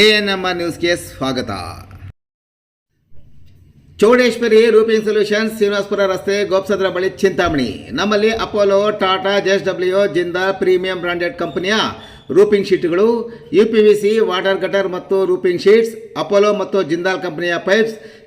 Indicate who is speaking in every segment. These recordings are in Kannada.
Speaker 1: ಎ ಎನ್ ಆರ್ ನ್ಯೂಸ್ಗೆ ಸ್ವಾಗತ. ಚೌಡೇಶ್ವರಿ ರೂಪಿಂಗ್ ಸೊಲ್ಯೂಷನ್ಸ್ ಶ್ರೀನಿವಾಸಪುರ ರಸ್ತೆ ಗೋಪ್ಸದ್ರ ಬಳಿ ಚಿಂತಾಮಣಿ. ನಮ್ಮಲ್ಲಿ Apollo, Tata J S W Jindal premium branded ಕಂಪನಿಯ roofing ಶೀಟ್ಗಳು U P V C water gutter ಮತ್ತು ರೂಪಿಂಗ್ ಶೀಟ್ಸ್, ಅಪೋಲೋ ಮತ್ತು ಜಿಂದಾಲ್ ಕಂಪನಿಯ pipes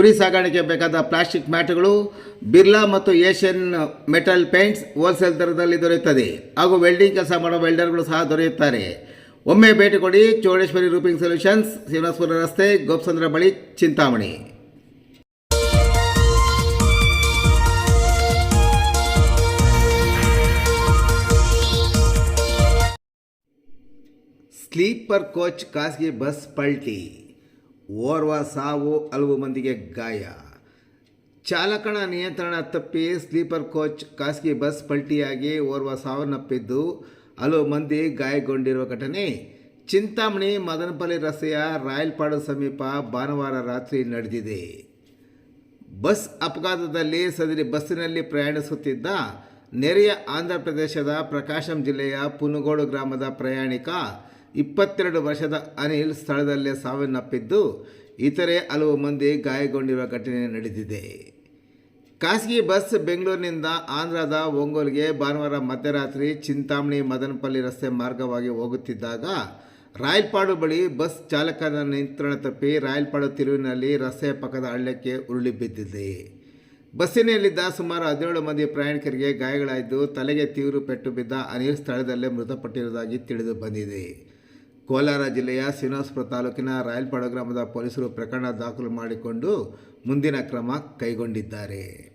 Speaker 1: ಕುರಿ ಸಾಗಾಣಿಕೆ ಬೇಕಾದ ಪ್ಲಾಸ್ಟಿಕ್ ಮ್ಯಾಟ್ಗಳು, ಬಿರ್ಲಾ ಮತ್ತು ಏಷ್ಯನ್ ಮೆಟಲ್ ಪೇಂಟ್ಸ್ ಹೋಲ್ಸೇಲ್ ದರದಲ್ಲಿ ದೊರೆಯುತ್ತದೆ. ಹಾಗೂ ವೆಲ್ಡಿಂಗ್ ಕೆಲಸ ಮಾಡೋ ವೆಲ್ಡರ್ಗಳು ಸಹ ದೊರೆಯುತ್ತಾರೆ. ಒಮ್ಮೆ ಭೇಟಿ ಕೊಡಿ ಚೌಡೇಶ್ವರಿ ರೂಪಿಂಗ್ ಸೊಲ್ಯೂಷನ್ಸ್ ಶ್ರೀನಿವಾಸಪುರ ರಸ್ತೆ, ಗೋಪ್ಸಂದ್ರ ಬಳಿ ಚಿಂತಾಮಣಿ. ಸ್ಲೀಪರ್ ಕೋಚ್, ಖಾಸಗಿ ಬಸ್ ಪಲ್ಟಿ. ಓರ್ವ ಸಾವು ಹಲವು ಮಂದಿಗೆ ಗಾಯ. ಚಾಲಕನ ನಿಯಂತ್ರಣ ತಪ್ಪಿ ಸ್ಲೀಪರ್ ಕೋಚ್, ಖಾಸಗಿ ಬಸ್ ಪಲ್ಟಿಯಾಗಿ ಓರ್ವ ಸಾವನ್ನಪ್ಪಿದ್ದು ಹಲವು ಮಂದಿ ಗಾಯಗೊಂಡಿರುವ ಘಟನೆ. ಚಿಂತಾಮಣಿ, ಮದನಪಲ್ಲಿ ರಸ್ತೆಯ ರಾಯಲ್ಪಾಡು ಸಮೀಪ ಭಾನುವಾರ ರಾತ್ರಿ ನಡೆದಿದೆ. ಬಸ್ ಅಪಘಾತದಲ್ಲಿ ಸದರಿ ಬಸ್ಸಿನಲ್ಲಿ ಪ್ರಯಾಣಿಸುತ್ತಿದ್ದ ನೆರೆಯ ಆಂಧ್ರ ಪ್ರದೇಶದ ಪ್ರಕಾಶಂ ಜಿಲ್ಲೆಯ ಪುನುಗೋಡು ಗ್ರಾಮದ ಪ್ರಯಾಣಿಕ ಇಪ್ಪತ್ತೆರಡು ವರ್ಷದ ಅನಿಲ್ ಸ್ಥಳದಲ್ಲೇ ಸಾವನ್ನಪ್ಪಿದ್ದು, ಇತರೆ ಹಲವು ಮಂದಿ ಗಾಯಗೊಂಡಿರುವ ಘಟನೆ ನಡೆದಿದೆ. ಖಾಸಗಿ ಬಸ್ ಬೆಂಗಳೂರಿನಿಂದ ಆಂಧ್ರದ ಒಂಗೋಲ್ಗೆ ಭಾನುವಾರ ಮಧ್ಯರಾತ್ರಿ ಚಿಂತಾಮಣಿ ಮದನಪಲ್ಲಿ ರಸ್ತೆ ಮಾರ್ಗವಾಗಿ ಹೋಗುತ್ತಿದ್ದಾಗ, ರಾಯಲ್ಪಾಡು ಬಳಿ ಬಸ್ ಚಾಲಕನ ನಿಯಂತ್ರಣ ತಪ್ಪಿ ರಾಯಲ್ಪಾಡು ತಿರುವಿನಲ್ಲಿ ರಸ್ತೆಯ ಪಕ್ಕದ ಹಳ್ಳಕ್ಕೆ ಉರುಳಿ ಬಿದ್ದಿದೆ. ಬಸ್ಸಿನಲ್ಲಿದ್ದ ಸುಮಾರು ಹದಿನೇಳು ಮಂದಿ ಪ್ರಯಾಣಿಕರಿಗೆ ಗಾಯಗಳಾಯಿತು ತಲೆಗೆ ತೀವ್ರ ಪೆಟ್ಟು ಬಿದ್ದ ಅನಿಲ್ ಸ್ಥಳದಲ್ಲೇ ಮೃತಪಟ್ಟಿರುವುದಾಗಿ ತಿಳಿದು ಬಂದಿದೆ. ಕೋಲಾರ ಜಿಲ್ಲೆಯ ಶ್ರೀನಿವಾಸಪುರ ತಾಲೂಕಿನ ರಾಯಲ್ಪಾಡು ಗ್ರಾಮದ ಪೊಲೀಸರು ಪ್ರಕರಣ ದಾಖಲು ಮಾಡಿಕೊಂಡು ಮುಂದಿನ ಕ್ರಮ ಕೈಗೊಂಡಿದ್ದಾರೆ.